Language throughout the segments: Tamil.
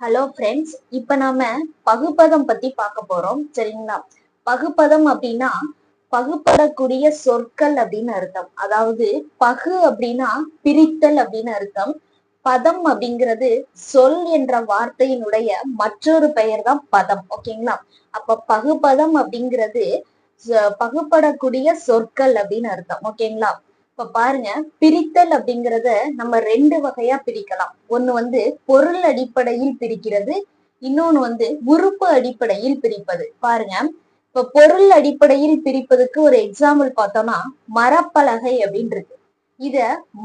ஹலோ ஃப்ரெண்ட்ஸ் இப்ப நாம பகுப்பதம் பத்தி பார்க்க போறோம். சரிங்களா? பகுப்பதம் அப்படின்னா பகுப்படக்கூடிய சொற்கள் அப்படின்னு அர்த்தம். அதாவது பகு அப்படின்னா பிரித்தல் அப்படின்னு அர்த்தம். பதம் அப்படிங்கிறது சொல் என்ற வார்த்தையினுடைய மற்றொரு பெயர் தான் பதம். ஓகேங்களா? அப்ப பகுபதம் அப்படிங்கிறது பகுப்படக்கூடிய சொற்கள் அப்படின்னு அர்த்தம். ஓகேங்களா? இப்ப பாருங்க பிரித்தல் அப்படிங்கறத நம்ம ரெண்டு வகையா பிரிக்கலாம். ஒண்ணு வந்து பொருள் அடிப்படையில் பிரிக்கிறது இன்னொன்னு வந்து உறுப்பு அடிப்படையில் பிரிப்பது. பாருங்க இப்ப பொருள் அடிப்படையில் பிரிப்பதுக்கு ஒரு எக்ஸாம்பிள் பார்த்தோம்னா மரப்பலகை அப்படின்னு இருக்கு. இத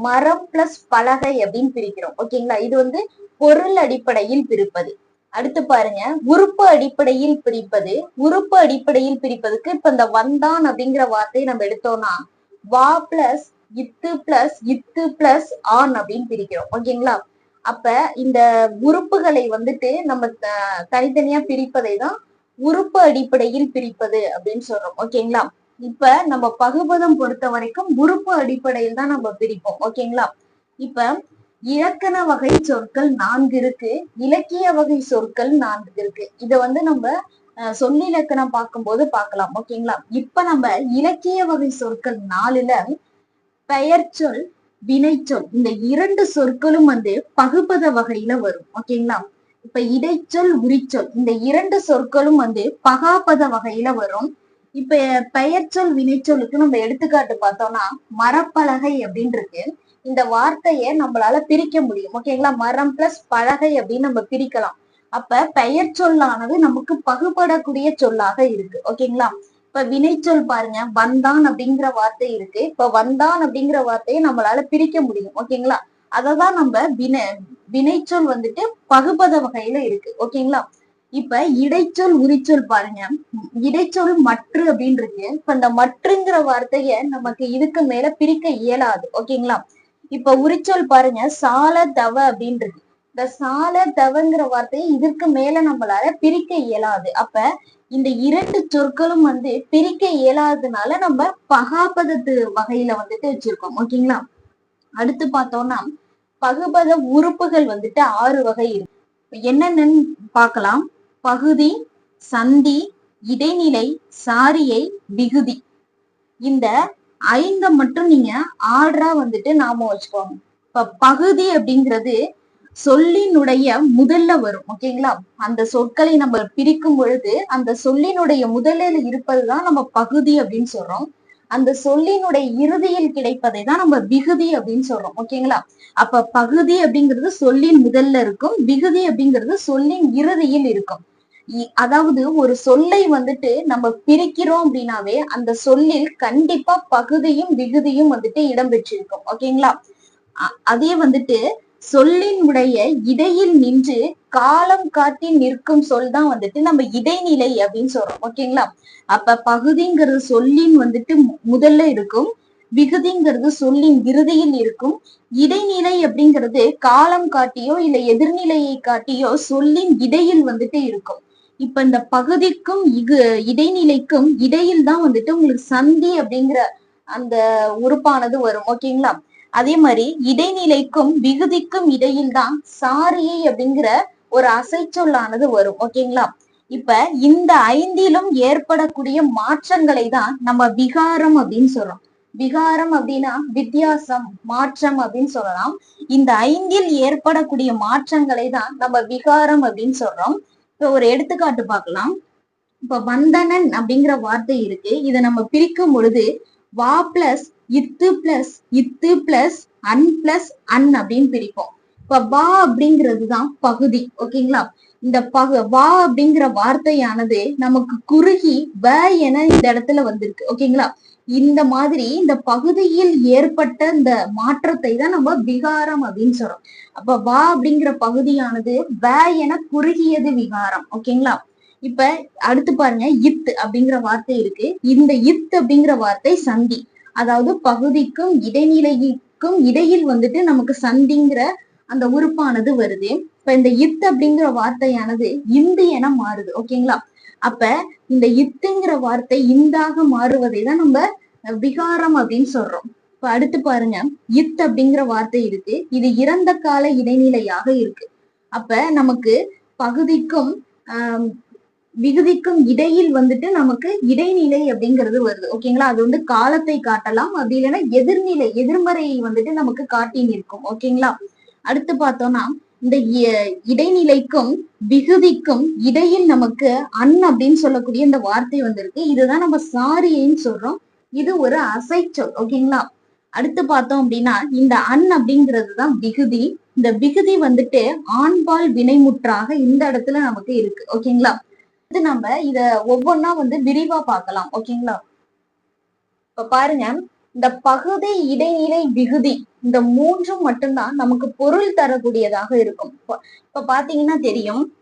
மரம் பிளஸ் பலகை அப்படின்னு பிரிக்கிறோம். ஓகேங்களா இது வந்து பொருள் அடிப்படையில் பிரிப்பது. அடுத்து பாருங்க உறுப்பு அடிப்படையில் பிரிப்பது உறுப்பு அடிப்படையில் பிரிப்பதுக்கு இப்ப இந்த வந்தான் அப்படிங்கிற வார்த்தையை நம்ம எடுத்தோம்னா வா பிளஸ் இத்து பிளஸ் இத்து பிளஸ் ஆன் அப்படின்னு பிரிக்கிறோம். ஓகேங்களா? அப்ப இந்த உறுப்புகளை வந்துட்டு நம்ம தனித்தனியா பிரிப்பதை தான் உறுப்பு அடிப்படையில் பிரிப்பது அப்படின்னு சொல்றோம். ஓகேங்களா? இப்ப நம்ம பகுபதம் பொறுத்த வரைக்கும் உறுப்பு அடிப்படையில் தான் நம்ம பிரிப்போம். ஓகேங்களா? இப்ப இலக்கண வகை சொற்கள் நான்கு இருக்கு. இலக்கிய வகை சொற்கள் நான்கு இருக்கு. இத வந்து நம்ம அஹ், சொல்லிலக்கணம் பார்க்கும்போது பார்க்கலாம். ஓகேங்களா? இப்ப நம்ம இலக்கிய வகை சொற்கள் நாலுல பெயர்ச்சொல் வினைச்சொல் இந்த இரண்டு சொற்களும் வந்து பகுபத வகையில வரும். ஓகேங்களா இப்ப இடைச்சொல் உரிச்சொல் இந்த இரண்டு சொற்களும் வந்து பகாபத வகையில வரும். இப்ப பெயர்ச்சொல் வினைச்சொலுக்கு நம்ம எடுத்துக்காட்டு பார்த்தோம்னா மரப்பலகை அப்படின்னு இருக்கு இந்த வார்த்தையை நம்மளால பிரிக்க முடியும். ஓகேங்களா மரம் பிளஸ் பலகை அப்படின்னு நம்ம பிரிக்கலாம். அப்ப பெயர் சொல்லானது நமக்கு பகுபடக்கூடிய சொல்லாக இருக்கு. ஓகேங்களா இப்ப வினைச்சொல் பாருங்க வந்தான் அப்படிங்கிற வார்த்தை இருக்கு. இப்ப வந்தான் அப்படிங்கிற வார்த்தையை நம்மளால பிரிக்க முடியும். ஓகேங்களா அததான் நம்ம வினை வினைச்சொல் வந்துட்டு பகுபத வகையில இருக்கு. ஓகேங்களா இப்ப இடைச்சொல் உரிச்சொல் பாருங்க. இடைச்சொல் மற்று அப்படின்னு இருக்கு. இப்ப இந்த மற்றுங்கிற வார்த்தைய நமக்கு இதுக்கு மேல பிரிக்க இயலாது. ஓகேங்களா இப்ப உரிச்சொல் பாருங்க சால தவ அப்படின்னு இருக்கு. இந்த சால தவங்கிற வார்த்தையை இதற்கு மேல நம்மளால பிரிக்க இயலாது. அப்ப இந்த இரண்டு சொற்களும் வந்து பிரிக்க இயலாததுனால நம்ம பகாபதத்து வகையில வந்துட்டு வச்சிருக்கோம். ஓகேங்களா? அடுத்து பார்த்தோம்னா பகுபத உறுப்புகள் வந்துட்டு ஆறு வகை இருக்கு. என்னென்னு பார்க்கலாம். பகுதி சந்தி இடைநிலை சாரியை விகுதி. இந்த ஐந்த மட்டும் நீங்க ஆர்டரா வந்துட்டு நாம வச்சுக்கோங்க. இப்ப பகுதி அப்படிங்கிறது சொல்லினுடைய முதல்ல வரும் ஓகேங்களா அந்த சொற்களை நம்ம பிரிக்கும் பொழுது அந்த சொல்லினுடைய முதலில் இருப்பதுதான் நம்ம பகுதி அப்படின்னு சொல்றோம். அந்த சொல்லினுடைய இறுதியில் கிடைப்பதை தான் நம்ம விகுதி அப்படின்னு சொல்றோம் ஓகேங்களா அப்ப பகுதி அப்படிங்கிறது சொல்லின் முதல்ல இருக்கும் விகுதி அப்படிங்கிறது சொல்லின் இறுதியில் இருக்கும். அதாவது ஒரு சொல்லை வந்துட்டு நம்ம பிரிக்கிறோம் அப்படின்னாவே அந்த சொல்லில் கண்டிப்பா பகுதியும் விகுதியும் வந்துட்டு இடம்பெற்றிருக்கும் ஓகேங்களா அதே வந்துட்டு சொல்லின் உடைய இடையில் நின்று காலம் காட்டி நிற்கும் சொல் தான் வந்துட்டு நம்ம இடைநிலை அப்படின்னு சொல்றோம். ஓகேங்களா? அப்ப பகுதிங்கிறது சொல்லின் வந்துட்டு முதல்ல இருக்கும். விகுதிங்கிறது சொல்லின் இறுதியில் இருக்கும். இடைநிலை அப்படிங்கிறது காலம் காட்டியோ இல்ல எதிர்நிலையை காட்டியோ சொல்லின் இடையில் வந்துட்டு இருக்கும். இப்ப இந்த பகுதிக்கும் இகு இடைநிலைக்கும் இடையில் தான் வந்துட்டு உங்களுக்கு சந்தி அப்படிங்கிற அந்த உறுப்பானது வரும். ஓகேங்களா? அதே மாதிரி இடைநிலைக்கும் விகுதிக்கும் இடையில் தான் சாரியை அப்படிங்கிற ஒரு அசைச்சொல்லானது வரும். ஓகேங்களா இப்ப இந்த ஐந்திலும் ஏற்படக்கூடிய மாற்றங்களை தான் நம்ம விகாரம் அப்படின்னு சொல்றோம். விகாரம் அப்படின்னா வித்தியாசம் மாற்றம் அப்படின்னு சொல்லலாம். இந்த ஐந்தில் ஏற்படக்கூடிய மாற்றங்களை தான் நம்ம விகாரம் அப்படின்னு சொல்றோம். இப்ப ஒரு எடுத்துக்காட்டு பார்க்கலாம். இப்ப வந்தனன் அப்படிங்கிற வார்த்தை இருக்கு. இதை நம்ம பிரிக்கும் பொழுது வா பிளஸ் இத்து பிளஸ் இத்து பிளஸ் அன் பிளஸ் அன் அப்படின்னு பிரிப்போம். இப்ப வா அப்படிங்கிறது தான் பகுதி ஓகேங்களா? இந்த பகு வா அப்படிங்கிற வார்த்தையானது நமக்கு குறுகி வ என இந்த இடத்துல வந்திருக்கு ஓகேங்களா? இந்த மாதிரி இந்த பகுதியில் ஏற்பட்ட இந்த மாற்றத்தை தான் நம்ம விகாரம் அப்படின்னு சொல்றோம். அப்ப வா அப்படிங்கிற பகுதியானது வ என குறுகியது விகாரம் ஓகேங்களா? இப்ப அடுத்து பாருங்க இத் அப்படிங்கிற வார்த்தை இருக்கு. இந்த இத் அப்படிங்கிற வார்த்தை சந்தி. அதாவது பகுதிக்கும் இடைநிலைக்கும் இடையில் வந்துட்டு நமக்கு சந்திங்கிற அந்த உறுப்பானது வருது. இப்ப இந்த இத் அப்படிங்கிற வார்த்தையானது இந்து என மாறுது ஓகேங்களா? அப்ப இந்த இத்துங்கிற வார்த்தை இந்தாக மாறுவதை தான் நம்ம விகாரம் அப்படின்னு சொல்றோம். இப்ப அடுத்து பாருங்க இத் அப்படிங்கிற வார்த்தை இருக்கு. இது இறந்த கால இடைநிலையாக இருக்கு. அப்ப நமக்கு பகுதிக்கும் ஆஹ் விகுதிக்கும் இடையில் வந்துட்டு நமக்கு இடைநிலை அப்படிங்கிறது வருது. ஓகேங்களா அது வந்து காலத்தை காட்டலாம். அப்படி இல்லைன்னா எதிர்நிலை எதிர்மறையை வந்துட்டு நமக்கு காட்டி நிற்கும் ஓகேங்களா அடுத்து பார்த்தோம்னா இந்த இ- இடைநிலைக்கும் விகுதிக்கும் இடையில் நமக்கு அன் அப்படின்னு சொல்லக்கூடிய இந்த வார்த்தை வந்திருக்கு. இதுதான் நம்ம சாரின்னு சொல்றோம். இது ஒரு அசைச்சொல். ஓகேங்களா அடுத்து பார்த்தோம் அப்படின்னா இந்த அன் அப்படிங்கிறது தான் விகுதி. இந்த விகுதி வந்துட்டு ஆண்பால் வினைமுற்றாக இந்த இடத்துல நமக்கு இருக்கு. ஓகேங்களா வந்து நம்ம இத ஒவ்வொன்னா வந்து விரிவா பார்க்கலாம். ஓகேங்களா இப்ப பாருங்க. இந்த பகுதி இடைநிலை விகுதி இந்த மூன்றும் மட்டும்தான் நமக்கு பொருள் தரக்கூடியதாக இருக்கும். இப்ப பாத்தீங்கன்னா தெரியும்.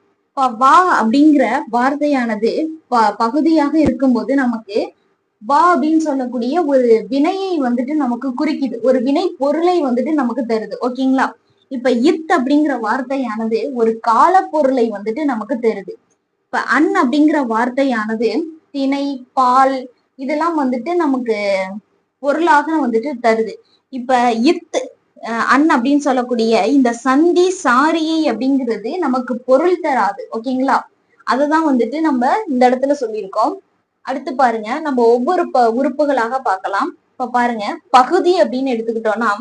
வா அப்படிங்கிற வார்த்தையானது ப- பகுதியாக இருக்கும்போது நமக்கு வா அப்படின்னு சொல்லக்கூடிய ஒரு வினையை வந்துட்டு நமக்கு குறிக்குது. ஒரு வினை பொருளை வந்துட்டு நமக்கு தருது. ஓகேங்களா இப்ப இத் அப்படிங்கிற வார்த்தையானது ஒரு கால பொருளை வந்துட்டு நமக்கு தருது. இப்ப அன் அப்படிங்கிற வார்த்தையானது திணை பால் இதெல்லாம் வந்துட்டு நமக்கு பொருளாக வந்துட்டு தருது. இப்ப இத் அன் அப்படின்னு சொல்லக்கூடிய இந்த சந்தி சாரியை அப்படிங்கிறது நமக்கு பொருள் தராது. ஓகேங்களா? அததான் வந்துட்டு நம்ம இந்த இடத்துல சொல்லியிருக்கோம். அடுத்து பாருங்க நம்ம ஒவ்வொரு ப உறுப்புகளாக பார்க்கலாம். இப்ப பாருங்க பகுதி அப்படின்னு எடுத்துக்கிட்டோம்னா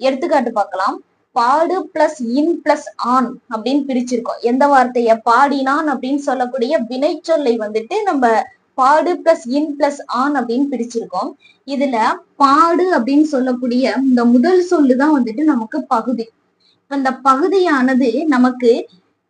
எடுத்துக்காட்டு பார்க்கலாம். பாடு பிளஸ் இன் பிளஸ் ஆன் அப்படின்னு பிரிச்சிருக்கோம். எந்த வார்த்தைய? பாடினான் அப்படின்னு சொல்லக்கூடிய வினைச்சொல்லை வந்துட்டு நம்ம பாடு பிளஸ் இன் பிளஸ் ஆன் அப்படின்னு பிரிச்சிருக்கோம். இதுல பாடு அப்படின்னு சொல்லக்கூடிய இந்த முதல் சொல்லு தான் வந்துட்டு நமக்கு பகுதி. அந்த பகுதியானது நமக்கு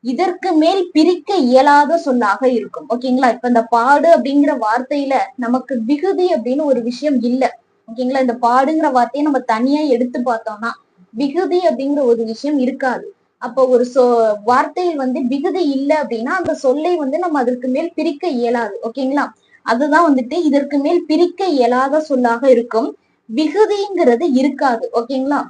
இதற்கு மேல் பிரிக்க இயலாத சொல்லாக இருக்கும். ஓகேங்களா? இப்ப இந்த பாடு அப்படிங்கிற வார்த்தையில நமக்கு விகுதி அப்படின்னு ஒரு விஷயம் இல்ல. ஓகேங்களா? இந்த பாடுங்கிற வார்த்தையை நம்ம தனியா எடுத்து பார்த்தோம்னா விகுதி அப்படிங்கிற ஒரு விஷயம் இருக்காது. அப்போ ஒரு சொ வார்த்தையில் வந்து விகுதி இல்ல அப்படின்னா அந்த சொல்லை வந்து நம்ம அதற்கு மேல் பிரிக்க இயலாது. ஓகேங்களா? அதுதான் வந்துட்டு இதற்கு மேல் பிரிக்க இயலாத சொல்லாக இருக்கும். விகுதிங்கிறது இருக்காது. ஓகேங்களா?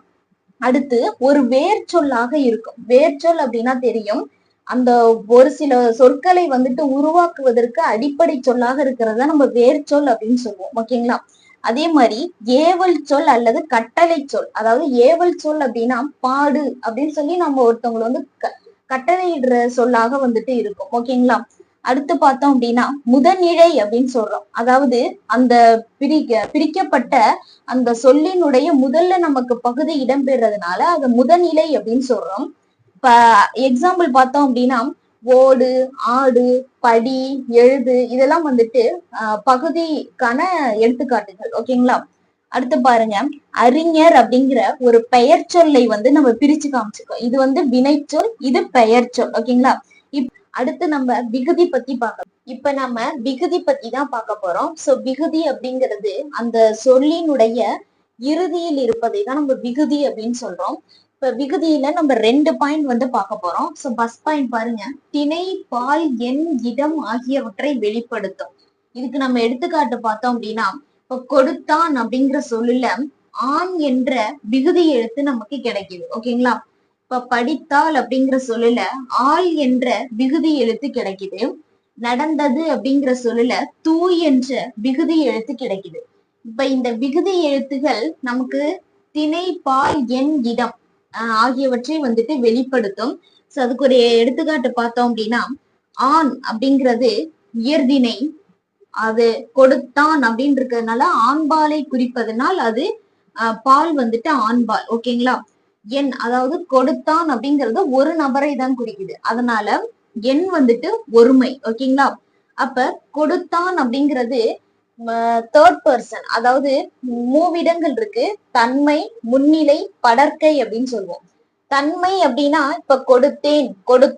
அடுத்து ஒரு வேர் சொல்லாக இருக்கும். வேர்ச்சொல் அப்படின்னா தெரியும். அந்த ஒரு சில சொற்களை வந்துட்டு உருவாக்குவதற்கு அடிப்படை சொல்லாக இருக்கிறத நம்ம வேர்ச்சொல் அப்படின்னு சொல்லுவோம். ஓகேங்களா? அதே மாதிரி ஏவல் சொல் அல்லது கட்டளை சொல். அதாவது ஏவல் சொல் அப்படின்னா பாடு அப்படின்னு சொல்லி நம்ம ஒருத்தவங்களை வந்து க- கட்டளையிடுற சொல்லாக வந்துட்டு இருக்கும். ஓகேங்களா அடுத்து பார்த்தோம் அப்படின்னா முதநிழை அப்படின்னு சொல்றோம். அதாவது அந்த பிரிக்க பிரிக்கப்பட்ட அந்த சொல்லினுடைய முதல்ல நமக்கு பகுதி இடம்பெறதுனால அது முதநிலை அப்படின்னு சொல்றோம். இப்ப எக்ஸாம்பிள் பார்த்தோம் அப்படின்னா ஓடு ஆடு படி எழுது இதெல்லாம் வந்துட்டு பகுதிக்கான எடுத்துக்காட்டுகள். ஓகேங்களா? அடுத்து பாருங்க. அறிஞர் அப்படிங்கிற ஒரு பெயர் சொல்லை வந்து நம்ம பிரிச்சு காமிச்சிருக்கோம் இது வந்து வினைச்சொல் இது பெயர் சொல். ஓகேங்களா? இப் அடுத்து நம்ம விகுதி பத்தி பார்க்க இப்ப நம்ம விகுதி பத்தி தான் பார்க்க போறோம். சோ விகுதி அப்படிங்கிறது அந்த சொல்லினுடைய இறுதியில் இருப்பதை தான் நம்ம விகுதி அப்படின்னு சொல்றோம். இப்ப விகுதியில நம்ம ரெண்டு பாயிண்ட் வந்து பார்க்க போறோம். சோ பஸ் பாயிண்ட் பாருங்க. திணை பால் எண் இடம் ஆகியவற்றை வெளிப்படுத்தும். இதுக்கு நம்ம எடுத்துக்காட்டு பார்த்தோம் அப்படின்னா இப்ப கொடுத்தான் அப்படிங்கிற சொல்லுல ஆண் என்ற விகுதி எழுத்து நமக்கு கிடைக்குது. ஓகேங்களா இப்ப படித்தால் அப்படிங்கிற சொல்லுல ஆள் என்ற விகுதி எழுத்து கிடைக்குது. நடந்தது அப்படிங்கிற சொல்லுல தூ என்ற விகுதி எழுத்து கிடைக்குது. இப்ப இந்த விகுதி எழுத்துகள் நமக்கு திணை பால் எண் இடம் ஆகியவற்றை வந்துட்டு வெளிப்படுத்தும். சோ அதுக்கு ஒரு எடுத்துக்காட்டு பார்த்தோம் அப்படின்னா ஆண் அப்படிங்கிறது உயர்திணை அது கொடுத்தான் அப்படின்னு இருக்கிறதுனால ஆண்பாலை குறிப்பதனால் அது பால் வந்துட்டு ஆண்பால் ஓகேங்களா எண் அதாவது கொடுத்தான் அப்படிங்கிறது ஒரு நபரை தான் குறிக்குது. அதனால எண் வந்துட்டு ஒருமை ஓகேங்களா அப்ப கொடுத்தான் அப்படிங்கிறது தேர்ட் பர்சன் அதாவது மூவிடங்கள் இருக்கு. தன்மை முன்னிலை படற்கை அப்படின்னு சொல்லுவோம். தன்மை அப்படின்னா இப்ப கொடுத்தேன் கொடு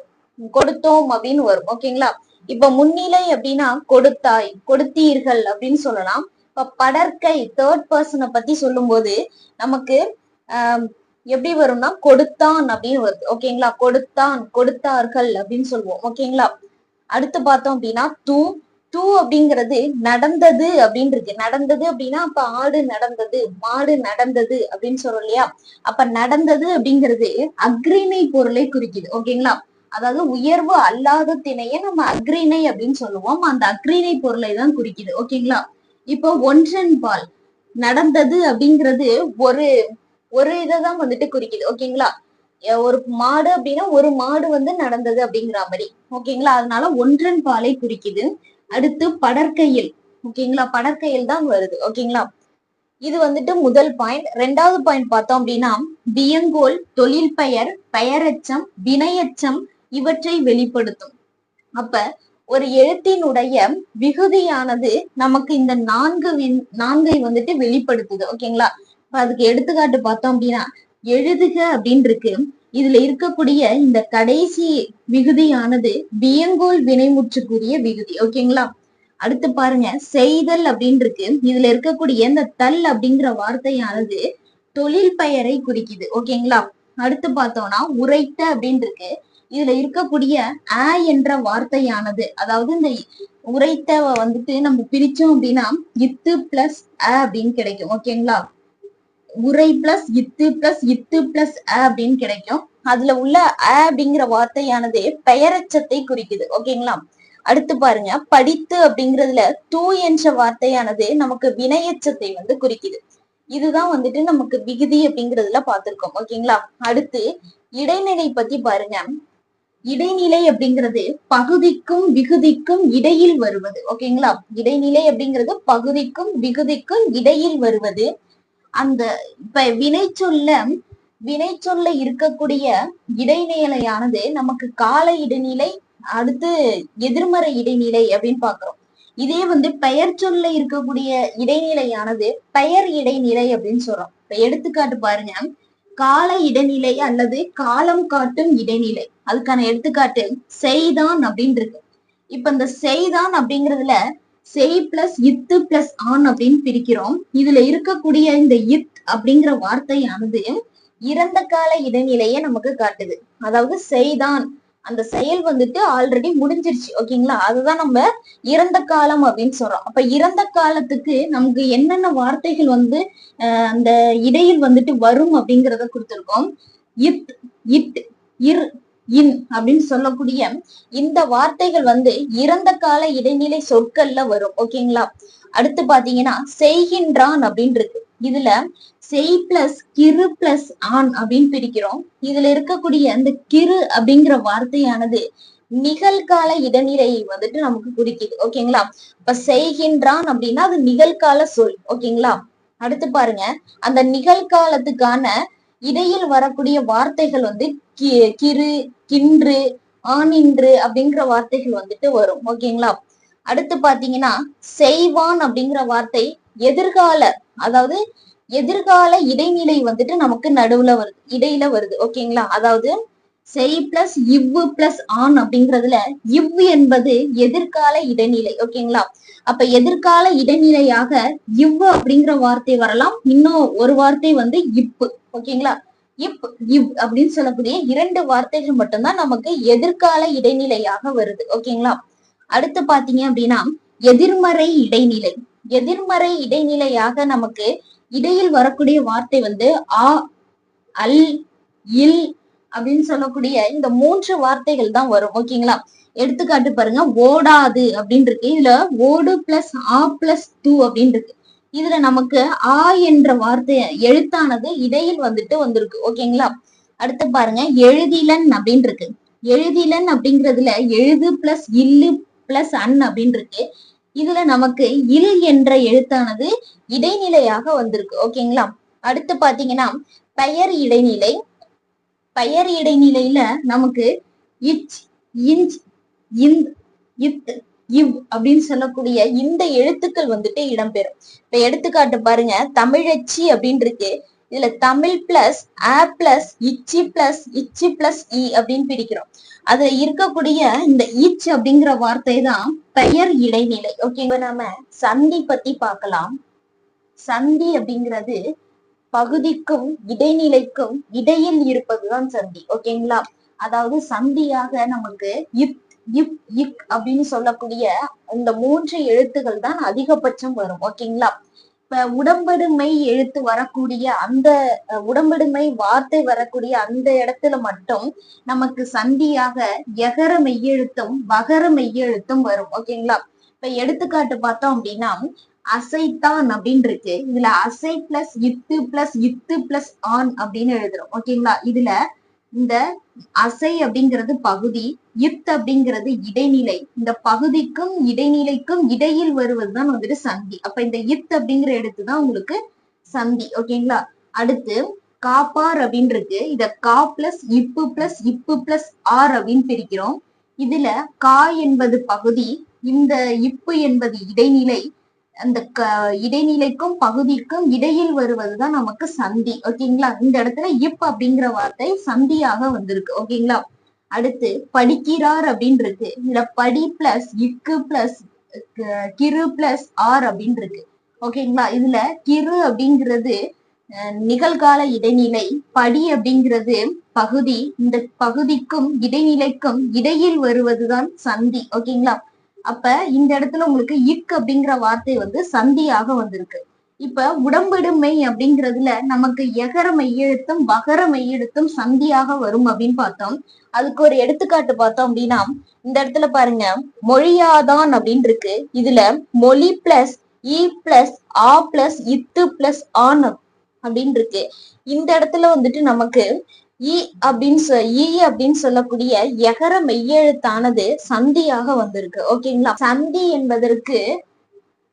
கொடுத்தோம் அப்படின்னு வரும். ஓகேங்களா இப்ப முன்னிலை அப்படின்னா கொடுத்தாய் கொடுத்தீர்கள் அப்படின்னு சொல்லலாம். இப்ப படற்கை தேர்ட் பர்சனை பத்தி சொல்லும்போது நமக்கு ஆஹ் எப்படி வரும்னா கொடுத்தான் அப்படின்னு வருது. ஓகேங்களா கொடுத்தான் கொடுத்தார்கள் அப்படின்னு சொல்லுவோம். ஓகேங்களா அடுத்து பார்த்தோம் அப்படின்னா தூ டூ அப்படிங்கிறது நடந்தது அப்படின்னு இருக்கு நடந்தது அப்படின்னா அப்ப ஆடு நடந்தது மாடு நடந்தது அப்படின்னு சொல்றோம் இல்லையா? அப்ப நடந்தது அப்படிங்கிறது அக்ரிணை பொருளை குறிக்குது. ஓகேங்களா? அதாவது உயர்வு அல்லாத திணையை நம்ம அக்ரிணை அப்படின்னு சொல்லுவோம். அந்த அக்ரிணை பொருளை தான் குறிக்குது. ஓகேங்களா? இப்போ ஒன்றன் பால் நடந்தது அப்படிங்கிறது ஒரு ஒரு இதை தான் வந்துட்டு குறிக்குது. ஓகேங்களா? ஒரு மாடு அப்படின்னா ஒரு மாடு வந்து நடந்தது அப்படிங்கிற மாதிரி. ஓகேங்களா? அதனால ஒன்றன் பாலை குறிக்குது. அடுத்து படற்கையில். ஓகேங்களா? படற்கையில் தான் வருது. ஓகேங்களா? இது வந்துட்டு முதல் பாயிண்ட். ரெண்டாவது பாயிண்ட் பார்த்தோம் அப்படின்னா வியங்கோல் தொழில் பெயர் பெயரச்சம் வினையச்சம் இவற்றை வெளிப்படுத்தும். அப்ப ஒரு எழுத்தினுடைய விகுதியானது நமக்கு இந்த நான்கு நான்கை வந்துட்டு வெளிப்படுத்துது. ஓகேங்களா? இப்ப அதுக்கு எடுத்துக்காட்டு பார்த்தோம் அப்படின்னா எழுதுக அப்படின்னு இருக்கு இதுல இருக்கக்கூடிய இந்த கடைசி விகுதியானது வியங்கோல் வினைமுற்றுக்குரிய விகுதி. ஓகேங்களா? அடுத்து பாருங்க செய்தல் அப்படின்னு இருக்கு இதுல இருக்கக்கூடிய இந்த தல் அப்படிங்கிற வார்த்தையானது தொழில் பெயரை குறிக்குது. ஓகேங்களா? அடுத்து பார்த்தோம்னா உரைத்த அப்படின்னு இருக்கு இதுல இருக்கக்கூடிய அ என்ற வார்த்தையானது அதாவது இந்த உரைத்த வந்துட்டு நம்ம பிரிச்சோம் அப்படின்னா இத்து பிளஸ் அ அப்படின்னு கிடைக்கும். ஓகேங்களா? உரை பிளஸ் இத்து பிளஸ் இத்து பிளஸ் அ அப்படின்னு கிடைக்கும். அதுல உள்ள அ அப்படிங்கிற வார்த்தையானது பெயரச்சத்தை குறிக்குது. ஓகேங்களா? அடுத்து பாருங்க. படித்து அப்படிங்கிறதுல தூ என்ற வார்த்தையானது நமக்கு வினையச்சத்தை வந்து குறிக்குது. இதுதான் வந்துட்டு நமக்கு விகுதி அப்படிங்கிறதுல பார்த்திருக்கோம். ஓகேங்களா? அடுத்து இடைநிலை பத்தி பாருங்க. இடைநிலை அப்படிங்கிறது பகுதிக்கும் விகுதிக்கும் இடையில் வருவது. ஓகேங்களா? இடைநிலை அப்படிங்கிறது பகுதிக்கும் விகுதிக்கும் இடையில் வருவது. அந்த இப்ப வினைச்சொல்ல வினைச்சொல்ல இருக்கக்கூடிய இடைநிலையானது நமக்கு கால இடைநிலை அடுத்து எதிர்மறை இடைநிலை அப்படின்னு பாக்குறோம் இதே வந்து பெயர் சொல்ல இருக்கக்கூடிய இடைநிலையானது பெயர் இடைநிலை அப்படின்னு சொல்றோம். இப்ப எடுத்துக்காட்டு பாருங்க. கால இடைநிலை அல்லது காலம் காட்டும் இடைநிலை. அதுக்கான எடுத்துக்காட்டு செய்தான் அப்படின்னு இருக்கு. இப்ப இந்த செய்தான் அப்படிங்கிறதுல செய் பிளஸ் இத்து பிளஸ் ஆன் அப்படின்னு பிரிக்கிறோம். இதுல இருக்கக்கூடிய இந்த இத் அப்படிங்கிற வார்த்தையானது இறந்த கால இடைநிலையை நமக்கு காட்டுது. அதாவது செய்தான். அந்த செயல் வந்துட்டு ஆல்ரெடி முடிஞ்சிருச்சு. ஓகேங்களா அதுதான் நம்ம இறந்த காலம் அப்படின்னு சொல்றோம். அப்ப இறந்த காலத்துக்கு நமக்கு என்னென்ன வார்த்தைகள் வந்து அந்த இடையில் வந்துட்டு வரும் அப்படிங்கிறத கொடுத்துருக்கோம். இத் இட் இர் இன் அப்படின்னு சொல்லக்கூடிய இந்த வார்த்தைகள் வந்து இறந்த கால இடைநிலை சொற்கள்ல வரும். ஓகேங்களா அடுத்து பாத்தீங்கன்னா செய்கின்றான் அப்படின்னு இருக்கு. இதுல செய் பிளஸ் கிரு பிளஸ் ஆண் அப்படின்னு பிரிக்கிறோம். இதுல இருக்கக்கூடிய அந்த கிரு அப்படிங்கிற வார்த்தையானது நிகழ்கால இடைநிலையை வந்துட்டு நமக்கு குறிக்குது. ஓகேங்களா இப்ப செய்கின்றான் அப்படின்னா அது நிகழ்கால சொல். ஓகேங்களா அடுத்து பாருங்க. அந்த நிகழ்காலத்துக்கான இடையில் வரக்கூடிய வார்த்தைகள் வந்து கி- கிரு கின்று ஆனின்று அப்படிங்கிற வார்த்தைகள் வந்துட்டு வரும். ஓகேங்களா அடுத்து பாத்தீங்கன்னா செய்வான் அப்படிங்கிற வார்த்தை எதிர்கால அதாவது எதிர்கால இடைநிலை வந்துட்டு நமக்கு நடுவுல வருது இடையில வருது. ஓகேங்களா அதாவது செய் பிளஸ் இவ்வு பிளஸ் ஆன் அப்படிங்கிறதுல இவ்வு என்பது எதிர்கால இடைநிலை ஓகேங்களா அப்ப எதிர்கால இடைநிலையாக இவ்வு அப்படிங்கிற வார்த்தை வரலாம். இன்னும் ஒரு வார்த்தை வந்து இப்பு ஓகேங்களா இப் இவ் அப்படின்னு சொல்லக்கூடிய இரண்டு வார்த்தைகள் மட்டும்தான் நமக்கு எதிர்கால இடைநிலையாக வருது ஓகேங்களா அடுத்து பாத்தீங்க அப்படின்னா எதிர்மறை இடைநிலை. எதிர்மறை இடைநிலையாக நமக்கு இடையில் வரக்கூடிய வார்த்தை வந்து ஆ அல் இல் அப்படின்னு சொல்லக்கூடிய இந்த மூன்று வார்த்தைகள் தான் வரும். ஓகேங்களா? எடுத்துக்காட்டு பாருங்க. ஓடாது அப்படின்னு இருக்கு. இதுல ஓடு பிளஸ் ஆ பிளஸ் தூ அப்படின்னு இருக்கு. இதுல நமக்கு ஆ என்ற வார்த்தை எழுத்தானது இடையில் வந்துட்டு வந்திருக்கு. ஓகேங்களா? அடுத்து பாருங்க. எழுதிலன் அப்படின்னு இருக்கு. எழுதிலன் அப்படிங்கிறதுல எழுது பிளஸ் இல்லு பிளஸ் அன் அப்படின்னு இருக்கு. இதுல நமக்கு இல் என்ற எழுத்தானது இடைநிலையாக வந்திருக்கு. ஓகேங்களா? அடுத்து பாத்தீங்கன்னா பெயர் இடைநிலை பெயர் இடைநிலையில நமக்கு இச் இஞ்ச் இந்த் இத் இவ் அப்படின்னு சொல்லக்கூடிய இந்த எழுத்துக்கள் வந்துட்டு இடம்பெறும். இப்ப எடுத்துக்காட்டு பாருங்க தமிழச்சி அப்படின்னு இருக்கு. இதுல தமிழ் பிளஸ் ஆ பிளஸ் இச்சி பிளஸ் இச்சி பிளஸ் இ அப்படின்னு பிரிக்கிறோம். அதுல இருக்கக்கூடிய இந்த இச் அப்படிங்கிற வார்த்தை தான் பெயர் இடைநிலை. ஓகேங்க நாம சந்தி பத்தி பார்க்கலாம். சந்தி அப்படிங்கிறது பகுதிக்கும் இடைநிலைக்கும் இடையில் இருப்பதுதான் சந்தி. ஓகேங்களா? அதாவது சந்தியாக நமக்கு இப் இப் இக் அப்படின்னு சொல்லக்கூடிய இந்த மூன்று எழுத்துகள் தான் அதிகபட்சம் வரும். ஓகேங்களா? இப்ப உடம்படுமை எழுத்து வரக்கூடிய அந்த உடம்படுமை வார்த்தை வரக்கூடிய அந்த இடத்துல மட்டும் நமக்கு சந்தியாக எகர மெய்யெழுத்தும் வகர மெய்யெழுத்தும் வரும். ஓகேங்களா? இப்ப எடுத்துக்காட்டு பார்த்தோம் அப்படின்னா அசைத்தான் அப்படின்னு இருக்கு இதுல அசை பிளஸ் இத்து பிளஸ் இத்து பிளஸ் ஆன் அப்படின்னு எழுதுறோம். ஓகேங்களா இதுல இந்த அசை அப்படிங்கிறது பகுதி இத் அப்படிங்கிறது இடைநிலை. இந்த பகுதிக்கும் இடைநிலைக்கும் இடையில் வருவதுதான் வந்துட்டு சந்தி. அப்ப இந்த இத் அப்படிங்கிற இடத்து தான் உங்களுக்கு சந்தி. ஓகேங்களா அடுத்து காப்பார் அப்படின்னு இருக்கு இத கா பிளஸ் இப்பு பிளஸ் இப்பு பிளஸ் ஆர் அப்படின்னு பிரிக்கிறோம். இதுல கா என்பது பகுதி இந்த இப்பு என்பது இடைநிலை அந்த க இடைநிலைக்கும் பகுதிக்கும் இடையில் வருவதுதான் நமக்கு சந்தி. ஓகேங்களா இந்த இடத்துல இப் அப்படிங்கிற வார்த்தை சந்தியாக வந்திருக்கு. ஓகேங்களா அடுத்து படிக்கிறார் அப்படின்னு இருக்கு இதுல படி பிளஸ் இக்கு பிளஸ் கிரு பிளஸ் ஆர் அப்படின்னு இருக்கு ஓகேங்களா இதுல கிரு அப்படிங்கிறது நிகழ்கால இடைநிலை படி அப்படிங்கிறது பகுதி இந்த பகுதிக்கும் இடைநிலைக்கும் இடையில் வருவதுதான் சந்தி. ஓகேங்களா அப்ப இந்த இடத்துல உங்களுக்கு இக் அப்படிங்கிற வார்த்தை வந்து சந்தியாக வந்திருக்கு. இப்ப உடம்பிடுமை அப்படிங்கிறதுல நமக்கு எகர மெய்யெழுத்தும் வகர மெய்யெழுத்தும் சந்தியாக வரும் அப்படின்னு பார்த்தோம். அதுக்கு ஒரு எடுத்துக்காட்டு பார்த்தோம் அப்படின்னா இந்த இடத்துல பாருங்க மொழியாதான் அப்படின்னு இருக்கு. இதுல மொழி பிளஸ் இ பிளஸ் ஆ பிளஸ் இத்து பிளஸ் ஆன் அப்படின்னு இருக்கு. இந்த இடத்துல வந்துட்டு நமக்கு இ அப்படின்னு சொ ஈ அப்படின்னு சொல்லக்கூடிய எகர மெய்யெழுத்தானது சந்தியாக வந்திருக்கு. ஓகேங்களா? சந்தி என்பதற்கு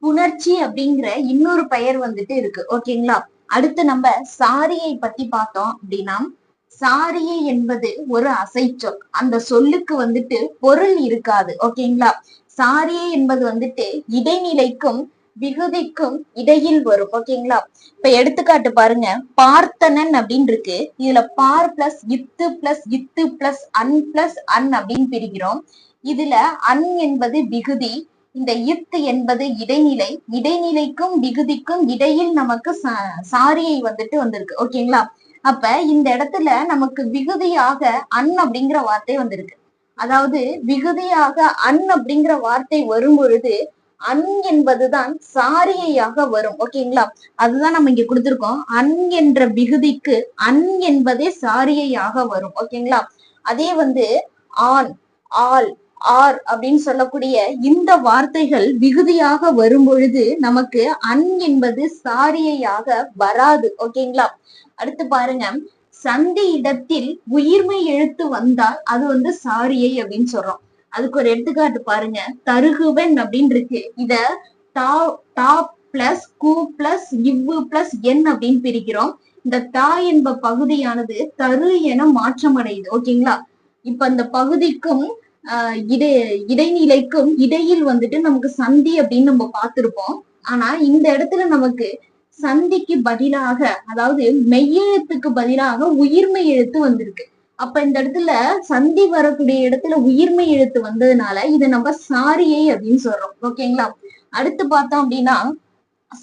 புணர்ச்சி அப்படிங்கிற இன்னொரு பெயர் வந்துட்டு இருக்கு. ஓகேங்களா? அடுத்து நம்ம சாரியை பத்தி பார்த்தோம் அப்படின்னா சாரியை என்பது ஒரு அசைச்சொல். அந்த சொல்லுக்கு வந்துட்டு பொருள் இருக்காது. ஓகேங்களா? சாரியை என்பது வந்துட்டு இடைநிலைக்கும் விகுதிக்கும் இடையில் வரும். ஓகேங்களா இப்ப எடுத்துக்காட்டு பாருங்க. பார்த்தனன் அப்படின்னு இருக்கு. இதுல பார் பிளஸ் இத்து பிளஸ் இத்து பிளஸ் அன் பிளஸ் அன் அப்படின்னு பிரிக்கிறோம். இதுல அன் என்பது விகுதி இந்த இத்து என்பது இடைநிலை. இடைநிலைக்கும் விகுதிக்கும் இடையில் நமக்கு சாரியை வந்துட்டு வந்திருக்கு. ஓகேங்களா அப்ப இந்த இடத்துல நமக்கு விகுதியாக அன் அப்படிங்கிற வார்த்தை வந்திருக்கு. அதாவது விகுதியாக அன் அப்படிங்கிற வார்த்தை வரும் பொழுது அன் என்பதுதான் சாரியையாக வரும். ஓகேங்களா? அதுதான் நம்ம இங்க கொடுத்திருக்கோம். அன் என்ற விகுதிக்கு அன் என்பதே சாரியையாக வரும். ஓகேங்களா? அதே வந்து ஆண் ஆல் ஆர் அப்படின்னு சொல்லக்கூடிய இந்த வார்த்தைகள் விகுதியாக வரும் பொழுது நமக்கு அன் என்பது சாரியையாக வராது. ஓகேங்களா? அடுத்து பாருங்க. சந்தி இடத்தில் உயிர்மை எழுத்து வந்தால் அது வந்து சாரியை அப்படின்னு சொல்றோம். அதுக்கு ஒரு எடுத்துக்காட்டு பாருங்க. தருகுவன் அப்படின்னு இருக்கு இத டா டா பிளஸ் கு பிளஸ் இவ்வு பிளஸ் என் அப்படின்னு பிரிக்கிறோம். இந்த தா என்ப பகுதியானது தரு என மாற்றம் அடையுது ஓகேங்களா இப்ப இந்த பகுதிக்கும் இடை இடைநிலைக்கும் இடையில் வந்துட்டு நமக்கு சந்தி அப்படின்னு நம்ம பார்த்திருப்போம். ஆனா இந்த இடத்துல நமக்கு சந்திக்கு பதிலாக அதாவது மெய்யெழுத்துக்கு பதிலாக உயிர்மெய் எழுத்து வந்திருக்கு. அப்ப இந்த இடத்துல சந்தி வரக்கூடிய இடத்துல உயிர்மெய் எழுத்து வந்ததுனால இதை நம்ம சாரியை அப்படின்னு சொல்றோம். ஓகேங்களா? அடுத்து பார்த்தோம் அப்படின்னா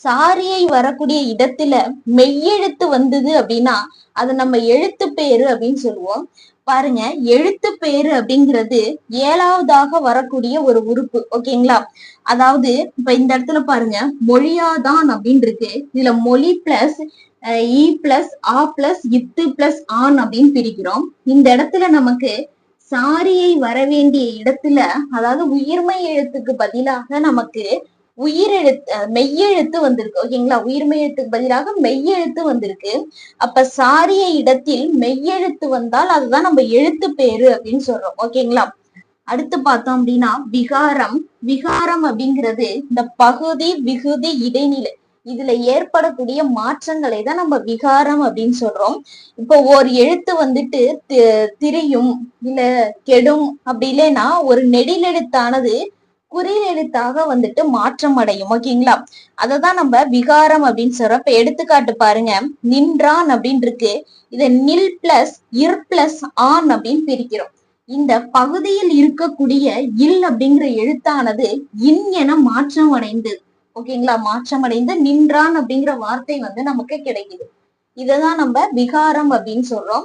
சாரியை வரக்கூடிய இடத்துல மெய்யெழுத்து வந்தது அப்படின்னா அதை நம்ம எழுத்து பேரு அப்படின்னு சொல்லுவோம். பாருங்க எழுத்து பேரு அப்படிங்கிறது ஏழாவதாக வரக்கூடிய ஒரு உறுப்பு. ஓகேங்களா? அதாவது இப்ப இந்த இடத்துல பாருங்க மொழியாதான் அப்படின்னு இருக்கு. இதுல மொழி பிளஸ் இ பிளஸ் ஆ பிளஸ் இத்து பிளஸ் ஆன் அப்படின்னு பிரிக்கிறோம். இந்த இடத்துல நமக்கு சாரியை வர வேண்டிய இடத்துல அதாவது உயிர்மை எழுத்துக்கு பதிலாக நமக்கு உயிரெழுத்து அஹ் மெய்யெழுத்து வந்திருக்கு. ஓகேங்களா உயிர்மை எழுத்துக்கு பதிலாக மெய்யெழுத்து வந்திருக்கு. அப்ப சாரிய இடத்தில் மெய்யெழுத்து வந்தால் அதுதான் நம்ம எழுத்து பேரு அப்படின்னு சொல்றோம். ஓகேங்களா அடுத்து பார்த்தோம் அப்படின்னா விகாரம். விகாரம் அப்படிங்கிறது இந்த பகுதி விகுதி இடைநிலை. இதுல ஏற்படக்கூடிய மாற்றங்களை தான் நம்ம விகாரம் அப்படின்னு சொல்றோம். இப்போ ஒரு எழுத்து வந்துட்டு திரியும் இல்ல கெடும் அப்படி இல்லைன்னா ஒரு நெடில் எழுத்தானது குறில் எழுத்தாக வந்துட்டு மாற்றம் அடையும். ஓகேங்களா அதை தான் நம்ம விகாரம் அப்படின்னு சொல்றோம். இப்ப எடுத்துக்காட்டு பாருங்க. நின்றான் அப்படின்னு இருக்கு இதை நில் பிளஸ் இர் பிளஸ் ஆன் அப்படின்னு பிரிக்கிறோம். இந்த பகுதியில் இருக்கக்கூடிய இல் அப்படிங்கிற எழுத்தானது இன் என மாற்றம் அடைந்து ஓகேங்களா? மாற்றம் அடைந்து நின்றான் அப்படிங்கிற வார்த்தை வந்து நமக்கு கிடைக்குது. இததான் நம்ம விகாரம் அப்படின்னு சொல்றோம்.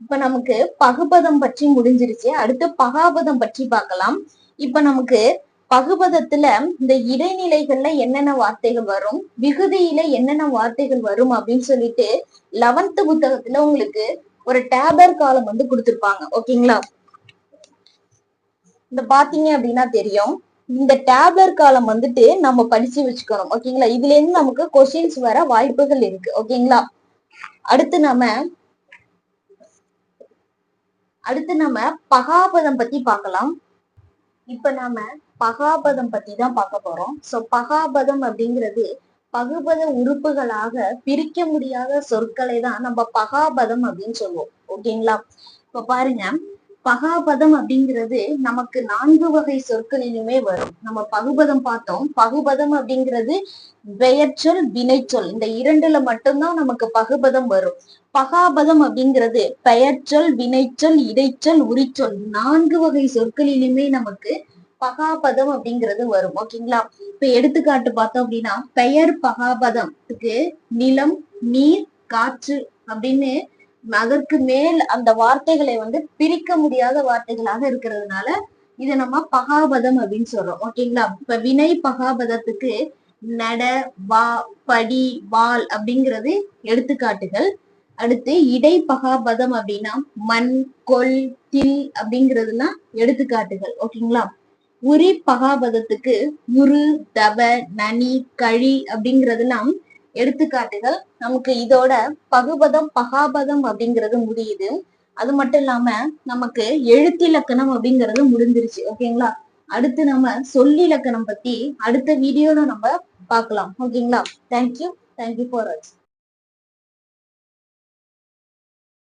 இப்ப நமக்கு பகுபதம் பற்றி முடிஞ்சிருச்சு. அடுத்து பகாபதம் பற்றி பார்க்கலாம். இப்ப நமக்கு பகுபதத்துல இந்த இடைநிலைகள்ல என்னென்ன வார்த்தைகள் வரும்? விகுதியில என்னென்ன வார்த்தைகள் வரும் அப்படின்னு சொல்லிட்டு லெவன்த் புத்தகத்துல உங்களுக்கு ஒரு டேபர் காலம் வந்து கொடுத்துருப்பாங்க. ஓகேங்களா? இந்த பாத்தீங்க அப்படின்னா தெரியும். இந்த டேப்லர் காலம் வந்துட்டு நம்ம படிச்சு வச்சுக்கணும். ஓகேங்களா இதுல இருந்து நமக்கு கொஸ்டின்ஸ் வர வாய்ப்புகள் இருக்கு. ஓகேங்களா அடுத்து நம்ம அடுத்து நம்ம பகாபதம் பத்தி பார்க்கலாம். இப்ப நாம பகாபதம் பத்தி தான் பார்க்க போறோம். சோ பகாபதம் அப்படிங்கிறது பகுபத உறுப்புகளாக பிரிக்க முடியாத சொற்களை தான் நம்ம பகாபதம் அப்படின்னு சொல்லுவோம். ஓகேங்களா இப்ப பாருங்க. பகாபதம் அப்படிங்கிறது நமக்கு நான்கு வகை சொற்களிலுமே வரும். நம்ம பகுபதம் பார்த்தோம். பகுபதம் அப்படிங்கிறது பெயர்ச்சொல் வினைச்சொல் இந்த இரண்டுல மட்டும்தான் நமக்கு பகுபதம் வரும். பகாபதம் அப்படிங்கிறது பெயர்ச்சொல் வினைச்சொல் இடைச்சொல் உரிச்சொல் நான்கு வகை சொற்களிலுமே நமக்கு பகாபதம் அப்படிங்கிறது வரும். ஓகேங்களா இப்ப எடுத்துக்காட்டு பார்த்தோம் அப்படின்னா பெயர் பகாபதத்துக்கு நிலம் நீர் காற்று அப்படின்னு அதற்கு மேல் அந்த வார்த்தைகளை வந்து பிரிக்க முடியாத வார்த்தைகளாக இருக்கிறதுனால இதை நம்ம பகாபதம் அப்படின்னு சொல்றோம். ஓகேங்களா இப்ப வினை பகாபதத்துக்கு நட வா படி வால் அப்படிங்கிறது எடுத்துக்காட்டுகள். அடுத்து இடை பகாபதம் அப்படின்னா மண் கொல் தில் அப்படிங்கிறதுலாம் எடுத்துக்காட்டுகள். ஓகேங்களா உரி பகாபதத்துக்கு உரு தவ நனி கழி அப்படிங்கிறதுலாம் எடுத்துக்காட்டுகள் நமக்கு இதோட பகுபதம் பகாபதம் அப்படிங்கிறது முடியுது. அது மட்டும் இல்லாம நமக்கு எழுத்திலக்கணம் அப்படிங்கிறது முடிஞ்சிருச்சு. ஓகேங்களா? அடுத்து நம்ம சொல்லிலக்கணம் பத்தி அடுத்த வீடியோல நம்ம பார்க்கலாம். ஓகேங்களா? தேங்க்யூ தேங்க்யூ ஃபார் வாட்சிங்